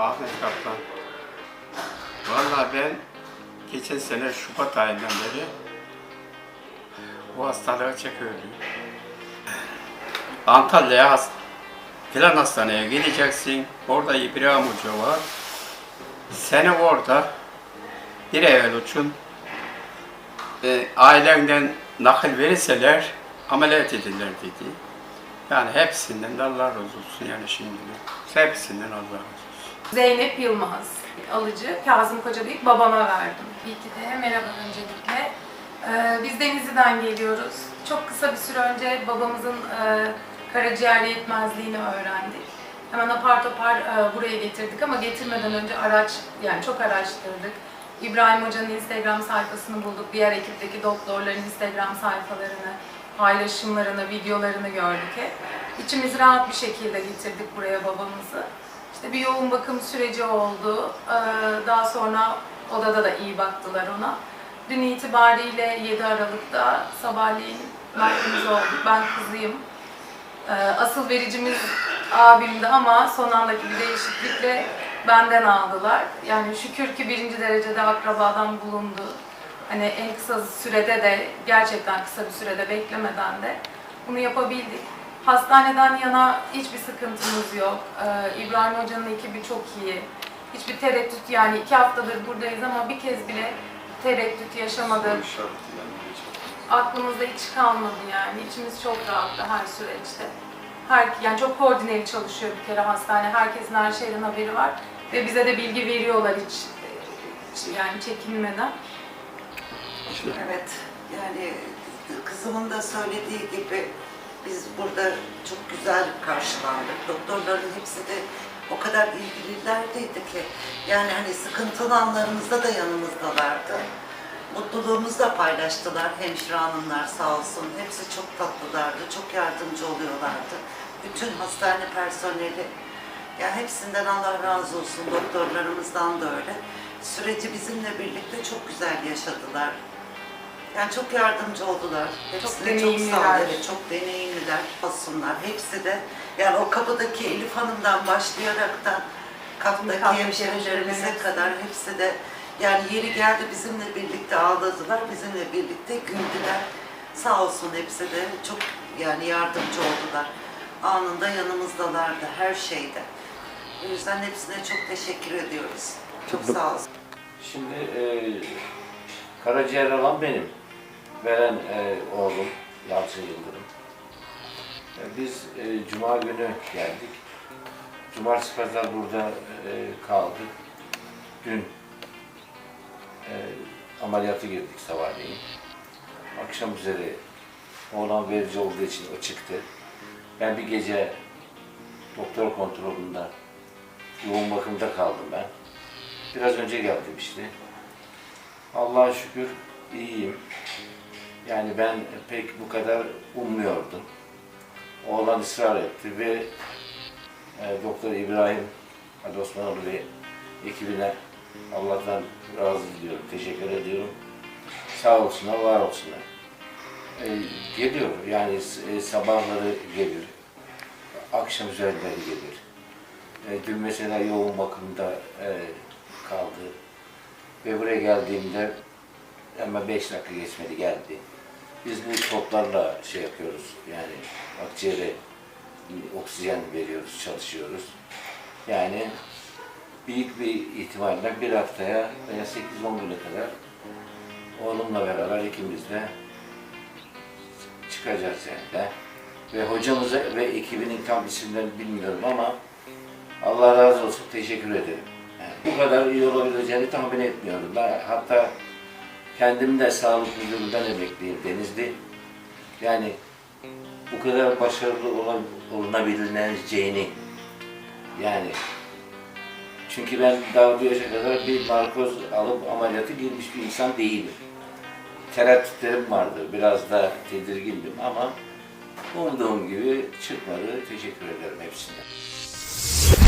Ahmet Kaptan. Vallahi ben geçen sene Şubat ayından beri bu hastalığı çekiyordum. Antalya'ya has- filan hastaneye gideceksin. Orada İbrahim Hoca var. Seni orada bir evvel için e, ailenden nakil verirseler ameliyat edilirler dedi. Yani hepsinden de Allah razı olsun yani şimdi. Hepsinden Allah razı olsun. Zeynep Yılmaz alıcı. Kazım Koca deyip babama verdim. İyi ki de merhaba öncelikle. Ee, biz Denizli'den geliyoruz. Çok kısa bir süre önce babamızın e, karaciğer yetmezliğini öğrendik. Hemen apar topar e, buraya getirdik ama getirmeden önce araç, yani çok araştırdık. İbrahim Hoca'nın Instagram sayfasını bulduk. Diğer ekipteki doktorların Instagram sayfalarını, paylaşımlarını, videolarını gördük hep. İçimiz rahat bir şekilde getirdik buraya babamızı. İşte bir yoğun bakım süreci oldu. Ee, Daha sonra odada da iyi baktılar ona. Dün itibariyle 7 Aralık'ta sabahleyin merkemiz olduk. Ben kızıyım. Ee, Asıl vericimiz abimdi ama son andaki bir değişiklikle benden aldılar. Yani şükür ki birinci derecede akrabadan bulundu. Hani en kısa sürede de gerçekten kısa bir sürede beklemeden de bunu yapabildik. Hastaneden yana hiçbir sıkıntımız yok. Ee, İbrahim Hoca'nın ekibi çok iyi. Hiçbir tereddüt yani iki haftadır buradayız ama bir kez bile tereddüt yaşamadık. Aklımızda hiç kalmadı yani. İçimiz çok rahattı her süreçte. Her, yani çok koordineli çalışıyor bir kere hastane. Herkesin her şeyden haberi var. Ve bize de bilgi veriyorlar hiç, hiç yani çekinmeden. Evet, yani kızımın da söylediği gibi biz burada çok güzel karşılandık. Doktorların hepsi de o kadar ilgililerdi ki yani hani sıkıntılı anlarımızda da yanımızdalardı. Mutluluğumuzu da paylaştılar hemşire hanımlar sağ olsun. Hepsi çok tatlılardı, çok yardımcı oluyorlardı. Bütün hastane personeli, ya hepsinden Allah razı olsun, doktorlarımızdan da öyle. Süreci bizimle birlikte çok güzel yaşadılar. Yani çok yardımcı oldular. Hepsine çok, sağ deneyimliler. evet, çok deneyimliler olsunlar. Hepsi de yani o kapıdaki Elif Hanım'dan başlayarak da kapıdaki hemşehrilerimize hepsi. kadar hepsi de yani yeri geldi bizimle birlikte ağladılar, bizimle birlikte güldüler. Sağ olsun hepsi de çok yani yardımcı oldular. Anında yanımızdalardı her şeyde. O yüzden hepsine çok teşekkür ediyoruz. Çok sağ olsun. Şimdi e, karaciğer alan benim. Veren e, oğlum Yalçın Yıldırım. E, biz e, Cuma günü geldik. Cumartesi pazar burada e, kaldık. Dün e, ameliyatı girdik sabahleyin. Akşam üzeri oğlan verici olduğu için o çıktı. Ben bir gece doktor kontrolünde yoğun bakımda kaldım ben. Biraz önce geldim işte. Allah'a şükür iyiyim. Yani ben pek bu kadar ummuyordum. Oğlan ısrar etti ve e, Doktor İbrahim Ali Osmanoğlu ve ekibine Allah'tan razı diliyorum, teşekkür ediyorum. Sağ olsunlar, var olsunlar. E, geliyor yani e, sabahları gelir, akşam üzerleri gelir. E, dün mesela yoğun bakımda e, kaldı. Ve buraya geldiğimde hemen beş dakika geçmedi geldi. Biz bu toplarla şey yapıyoruz yani akciğere oksijen veriyoruz, çalışıyoruz. Yani büyük bir ihtimalle bir haftaya veya 8-10 güne kadar oğlumla beraber ikimiz de çıkacağız yani. Ve hocamıza ve ekibinin tam isimlerini bilmiyorum ama Allah razı olsun teşekkür ederim. Yani bu kadar iyi olabileceğini tahmin etmiyordum. Ben hatta kendim de sağlık müdürlüğünden emekliyim Denizli. Yani bu kadar başarılı olan, olunabileceğini yani çünkü ben daha bu yaşa kadar bir narkoz alıp ameliyatı girmiş bir insan değilim. Tereddütlerim vardı, biraz da tedirgindim ama umduğum gibi çıkmadı. Teşekkür ederim hepsine.